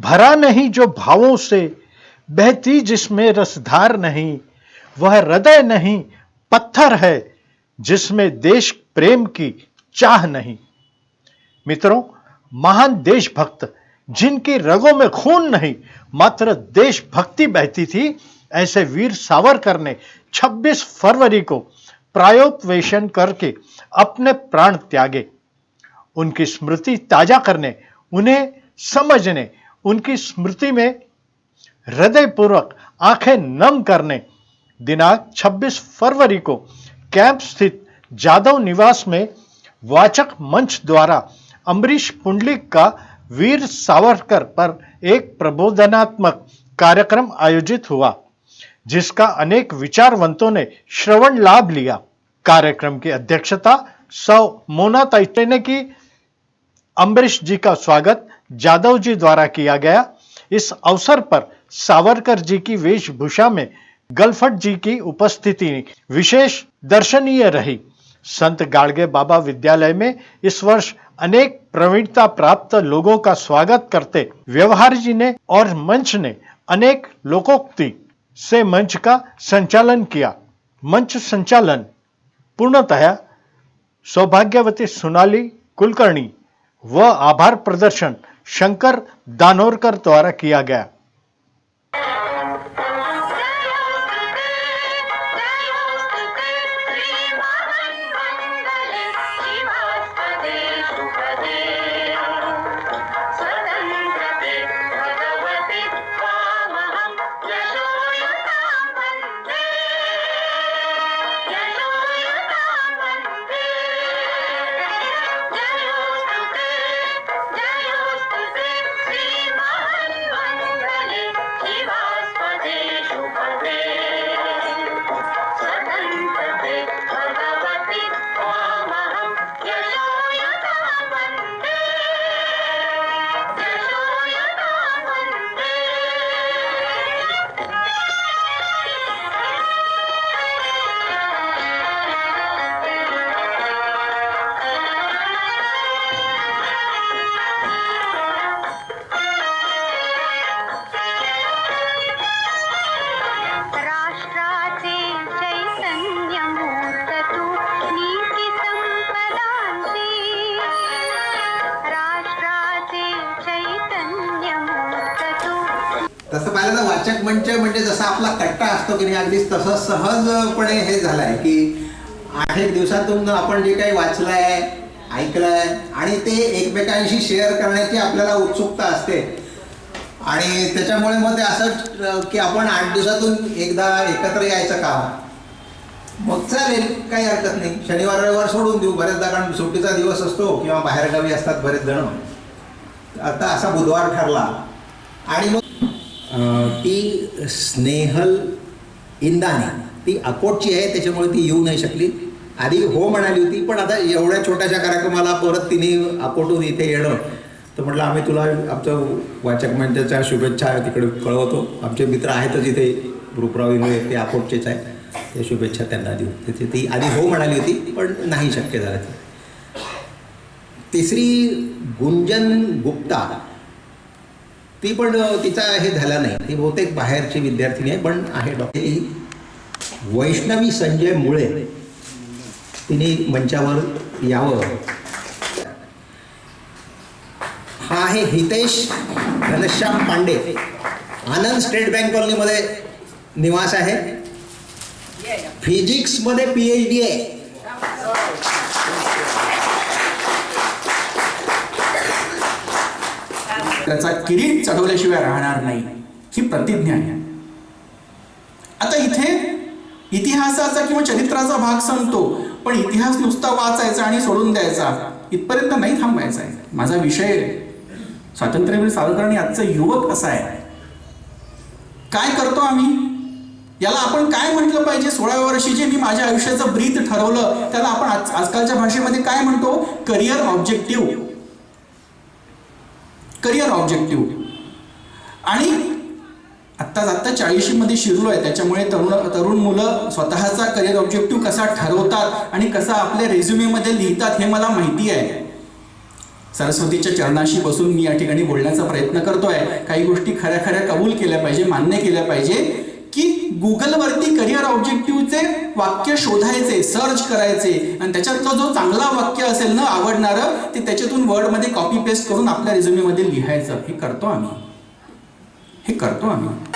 भरा नहीं जो भावों से, बहती जिसमें रसधार नहीं, वह हृदय नहीं, पत्थर है, जिसमें देश प्रेम की चाह नहीं। मित्रों, महान देशभक्त, जिनकी रगों में खून नहीं, मात्र देशभक्ति बहती थी, ऐसे वीर सावरकर ने 26 फरवरी को प्रायोपवेशन करके अपने प्राण त्यागे। उनकी स्मृति ताज़ा करने, उन्हें समझने उनकी स्मृति में हृदयपूर्वक आँखें नम करने दिनांक 26 फरवरी को कैंप स्थित जादव निवास में वाचक मंच द्वारा अमरीश पुंडलिक का वीर सावरकर पर एक प्रबोधनात्मक कार्यक्रम आयोजित हुआ, जिसका अनेक विचारवंतों ने श्रवण लाभ लिया। कार्यक्रम की अध्यक्षता सौ मोना तैते ने की। अम्बरीश जी का स्वागत जादव जी द्वारा किया गया। इस अवसर पर सावरकर जी की वेशभूषा में गलफट जी की उपस्थिति विशेष दर्शनीय रही। संत गाड़गे बाबा विद्यालय में इस वर्ष अनेक प्रवीणता प्राप्त लोगों का स्वागत करते व्यवहार जी ने और मंच ने अनेक लोकोक्ति से मंच का संचालन किया। मंच संचालन पूर्णतः सौभाग्यवती सोनाली कुलकर्णी व आभार प्रदर्शन शंकर दानोरकर द्वारा किया गया। तसं पाहिलं तर वाचक मंच म्हणजे जसा आपला कट्टा असतो की नाही अगदीच तसं सहजपणे हे झालंय की आठ एक दिवसातून आपण जे काही वाचलंय ऐकलंय आणि ते एकमेकांशी शेअर करण्याची आपल्याला उत्सुकता असते. आणि त्याच्यामुळे मग ते असं की आपण आठ दिवसातून एकदा एकत्र यायचं का मग चालेल काही हरकत नाही. शनिवार रविवार सोडून देऊ बरेचदा कारण सुट्टीचा दिवस असतो किंवा बाहेरगावी असतात बरेच जण. आता असा बुधवार ठरला. आणि मग ती स्नेहल इंदानी ती अकोटची आहे त्याच्यामुळे ती येऊ नाही शकली. आधी हो म्हणाली होती पण आता एवढ्या छोट्याशा कार्यक्रमाला परत तिने अकोटून इथे येणं. तर म्हटलं आम्ही तुला आमचं वाचक मंचाच्या शुभेच्छा तिकडे कळवतो. आमचे मित्र आहेतच इथे रुपरावीमुळे ते अकोटचेच आहे त्या शुभेच्छा त्यांना देऊ. तिथे ती आधी हो म्हणाली होती पण नाही शक्य झालं. तिसरी गुंजन गुप्ता ती पण तिचा हे झाला नाही. ती बहुतेक बाहेरची विद्यार्थिनी आहे पण आहे डॉक्टर. वैष्णवी संजय मुळे तिने मंचावर यावं. हा आहे हितेश घनश्याम पांडे. आनंद स्टेट बँक कॉलनीमध्ये निवास आहे. फिजिक्समध्ये पी एच डी आहे. त्याचा किरीट चढवल्याशिवाय राहणार नाही. ही प्रतिज्ञा आहे. आता इथे इतिहासाचा किंवा चरित्राचा भाग संपतो पण इतिहास नुसता वाचायचा आणि सोडून द्यायचा इथपर्यंत नाही थांबायचा आहे. माझा विषय स्वातंत्र्यवीर सावरकर आणि आजचा युवक असा आहे. काय करतो आम्ही? याला आपण काय म्हटलं पाहिजे? सोळाव्या वर्षी जे मी माझ्या आयुष्याचं ब्रीत ठरवलं त्याला आपण आज आजकालच्या भाषेमध्ये काय म्हणतो? करिअर ऑब्जेक्टिव्ह करिअर ऑब्जेक्टिव्ह आणि आत्ताच आत्ता चाळीशीमध्ये शिरलो आहे त्याच्यामुळे तरुण तरुण मुलं स्वतःचा करिअर ऑब्जेक्टिव्ह कसा ठरवतात आणि कसा आपल्या रेझ्युमेमध्ये लिहितात हे मला माहिती आहे. सरस्वतीच्या चरणाशी बसून मी या ठिकाणी बोलण्याचा प्रयत्न करतो आहे काही गोष्टी खऱ्या खऱ्या कबूल केल्या पाहिजे मान्य केल्या पाहिजे. गुगलवरती करिअर ऑब्जेक्टिव्हचे वाक्य शोधायचे सर्च करायचे. आणि त्याच्यातलं जो चांगला वाक्य असेल ना आवडणारं ते त्याच्यातून वर्डमध्ये कॉपी पेस्ट करून आपल्या रिझ्युमेमध्ये लिहायचं. हे करतो आम्ही. हे करतो आम्ही.